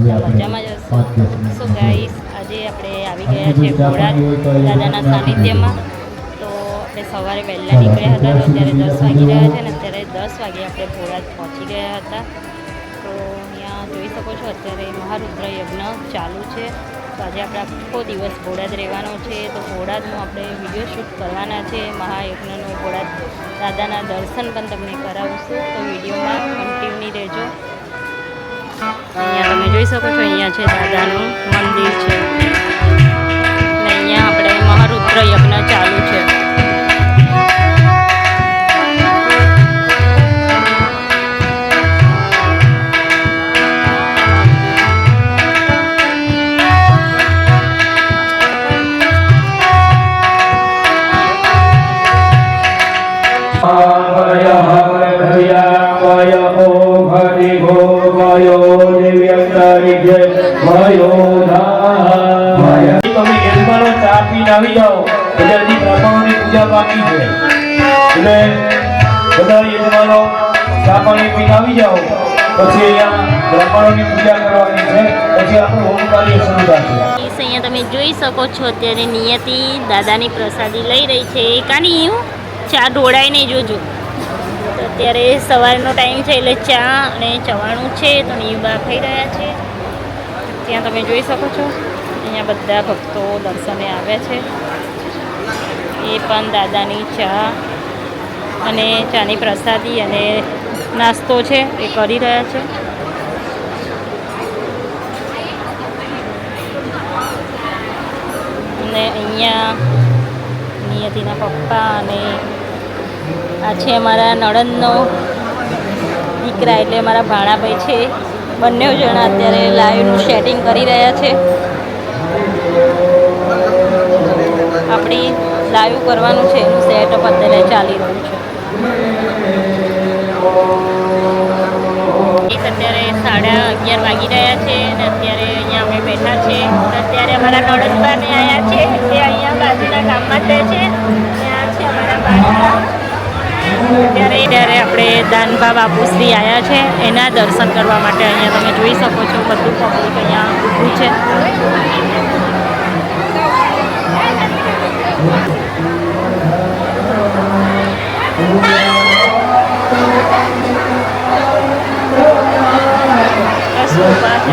મજામાં જ so guys આજે આપણે આવી ગયા છે ઘોડા દાદાના સાનિધ્યમાં. તો આપણે સવારે વહેલા નીકળ્યા હતા તો અત્યારે દસ વાગી રહ્યા છે ને અત્યારે દસ વાગે આપણે ભોળાજ પહોંચી ગયા હતા. તો અહીંયા જોઈ શકો છો અત્યારે મહારુદ્ર યજ્ઞ ચાલુ છે. તો આજે આપણે આખો દિવસ ભોળાજ રહેવાનો છે. તો ભોળાજનું આપણે વીડિયો શૂટ કરવાના છે. મહાયજ્ઞનું ભોળાજ દાદાના દર્શન પણ તમને કરાવશું. તો વિડીયોમાં કન્ટિન્યુ રહેજો. અહીંયા તમે જોઈ શકો છો, અહીંયા છે દાદાનું મંદિર છે. અને અહીંયા આપણે મહારુદ્ર યજ્ઞ ચા પીને જાઓ. હજી બ્રાહ્મણોની પૂજા બાકી છે. એટલે બધા યજમાનો ચા પાણી આવી જાઓ. પછી અહીંયા બ્રાહ્મણોની પૂજા કરવાની છે. પછી આપણું હોમ કાર્ય શરૂ થશે. અહીંયા તમે જોઈ શકો છો અત્યારે નિયતિ દાદાની પ્રસાદી લઈ રહી છે. કાની એવું ચા ઢોળાય નહીં જોજો અત્યારે સવારનો ટાઈમ છે એટલે ચા અને ચવાણું છે. તો નિયુબા ખાઈ રહ્યા છે. ત્યાં તમે જોઈ શકો છો. અહીંયા બધા ભક્તો દર્શને આવ્યા છે. એ પણ દાદાની ચા અને ચાની પ્રસાદી અને નાસ્તો છે, એ કરી રહ્યા છે. અને અહીંયા નિયતિના પપ્પા અને આ છે અમારા નણંદનો દીકરા એટલે અમારા ભાણાભાઈ છે. બંને જણા અત્યારે લાઈવનું સેટિંગ કરી રહ્યા છે. આપણી લાઈવ કરવાનું છે, એનું સેટઅપ અત્યારે ચાલી રહ્યું છે. અત્યારે સાડા અગિયાર વાગી રહ્યા છે અને અત્યારે અહીંયા અમે બેઠા છે. અત્યારે અમારા નણંદબાને આવ્યા છે. તે અહીંયા બાજુના ગામમાં જ છે. ત્યાં છે અમારા બાળકા. અત્યારે ત્યારે આપણે દાનભા બાપુશ્રી આવ્યા છે, એના દર્શન કરવા માટે અહીંયા તમે જોઈ શકો છો, બધું પબ્લિક અહીંયા ઊભું છે. બસ ઊભા છે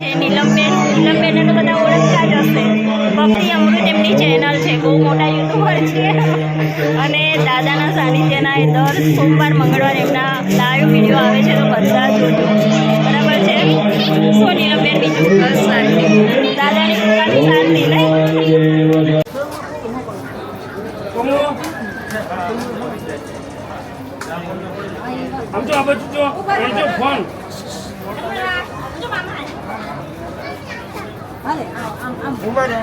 એ નીલમબેન નીલમબેનને તો બધા ઓળખતા હશે. ભક્તિ અમૃત ચેનલ છે. બહુ મોટા યુટ્યુબર છે. અને દાદાના સાનિધ્યના દર સોમવાર, મંગળવાર એમના લાઈવ વીડિયો આવે છે, તો બધા જો આમ જો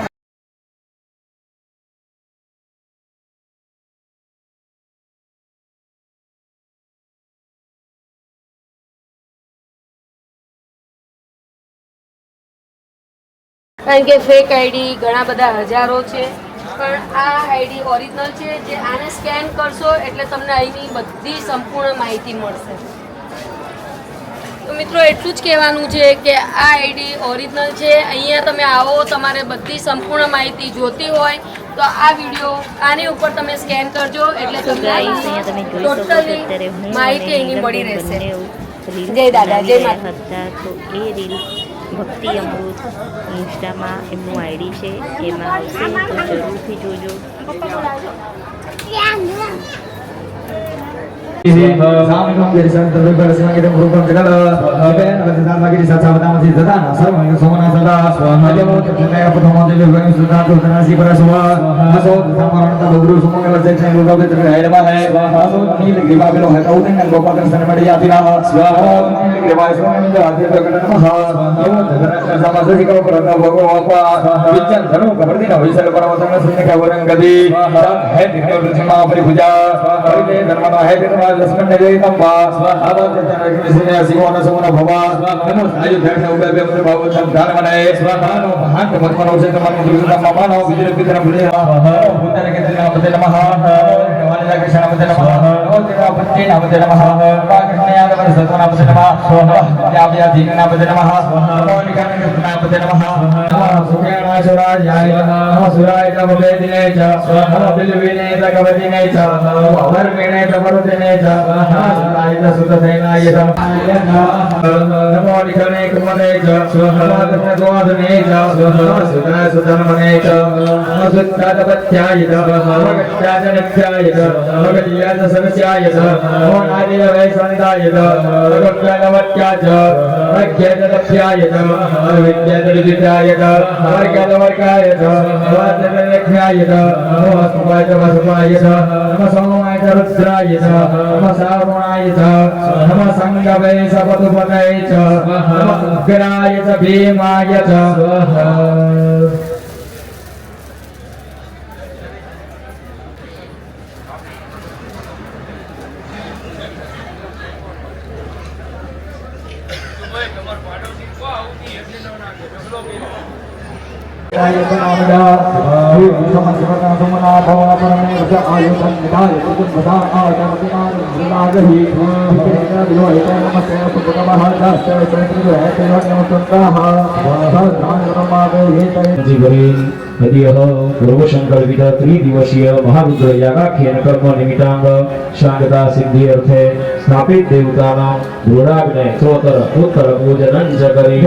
કારણ કે ફેક આઈડી ઘણા બધા હજારો છે પણ આ આઈડી ઓરિજિનલ છે જે આને સ્કેન કરશો એટલે તમને અહીંની બધી સંપૂર્ણ માહિતી મળશે. તો મિત્રો એટલું જ કહેવાનું છે કે આ આઈડી ઓરિજિનલ છે. અહીંયા તમે આવો તમારે બધી સંપૂર્ણ માહિતી જોતી હોય તો આ વીડિયો આની ઉપર તમે સ્કેન કરજો. એટલે તમને જોઈ શકો છો અત્યારે ટોટલી માહિતી એની મળી રહેશે. જય દાદા, જય માતા. તો એ રીલ ભક્તિ અમૃત ઇન્સ્ટામાં એમનું આઈડી છે. એમાં આવશે. તો જરૂરથી જોજો. સામનો દર્શન તવે પરસમાં કે રૂપમ જગલ હવે નવદા માગી સાચા બતામ સી જતા ના સર્વ સોમના સદા સ્વાહજમો તને પ્રથમ દેવ ગણ સુતા તો તનાસી પરસવા હસો સમરણ તા બગરુ સુમંગલ જય જય રૂપમ તે હેડવા હે હસો નીલ ગ્રીવા પેલો હે કૌ ને ગોપાલ કૃષ્ણ મડી આપીના સ્વાહો નીલ ગ્રીવા સોને ને આદિ પ્રગટ નમઃ એવો જગન્નાથ સમાસી કો પ્રભુ ભગવાપા વિચન ધનુ કબરદી ના વિસલ પરવતન कृष्णनिवेदं सिंह स्वाहादजनरक्षिणसिंहोन सुना भवा नमो सायुधेन उपेभ्यं भवतं धारमणये स्वाहानो महान्त मत्मनोचेतमं कृतं ममानो के भुजयामः उत्तरकेन्द्रनामते नमः कवालिलाकृष्णनामते नमः नमोतिरापत्तिनामते नमः कृष्णयादवर सतनामते नमः याव्याधीनामते नमः नमो निकरणकृष्णनामते नमः नमः सुखेणासुरायाय नमः सुराय कमलेदिने च स्वः बिलविने तकवदिने च नमो अवर्मिणे तमरुदिने च પતે નમઃ વાલિલા કૃષ્ણ પતે નમઃ નમો તેના પતે ના પતે નમઃ કા કૃષ્ણ યાદ વર સતના પતે નમઃ યાવ્યા ધીના પતે નમઃ નમો નિકાન દિને ચ બિલવિને ચ નમો કૃમને ચ નમઃ તસ્મે ગોધને ચ નમઃ ચ ચ ચ ત્રિદિવસીય મહારુદ્ર યાગાખ્યાન કર્મ નિમિત્તાંગ શાંતતા સિદ્ધિ અર્થે સ્થાપિત દેવતાના દૃઢાગ્ને સ્ત્રોતર ઉત્તર પૂજનં જ કરી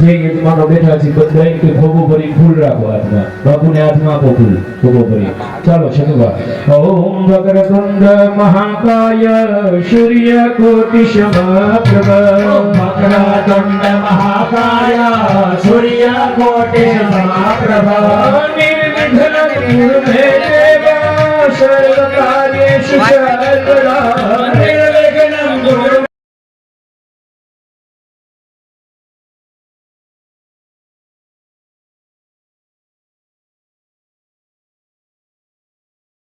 જે યજમાનો બેઠા છે બધા કે ભોગો ભરી ફૂલ રાખો હાથમાં બાપુને હાથમાં આપો ફૂલ ભોગો ભરી ચાલો શનિવાર ઓમ વક્રતુંડ મહાકાય સૂર્ય કોટિ સમપ્રભ વક્રતુંડ મહાકાય સૂર્ય કોટિ કૃષ્ણ મહાપ્રભા નિર્વિઘ્ન નિર્ભય દેવ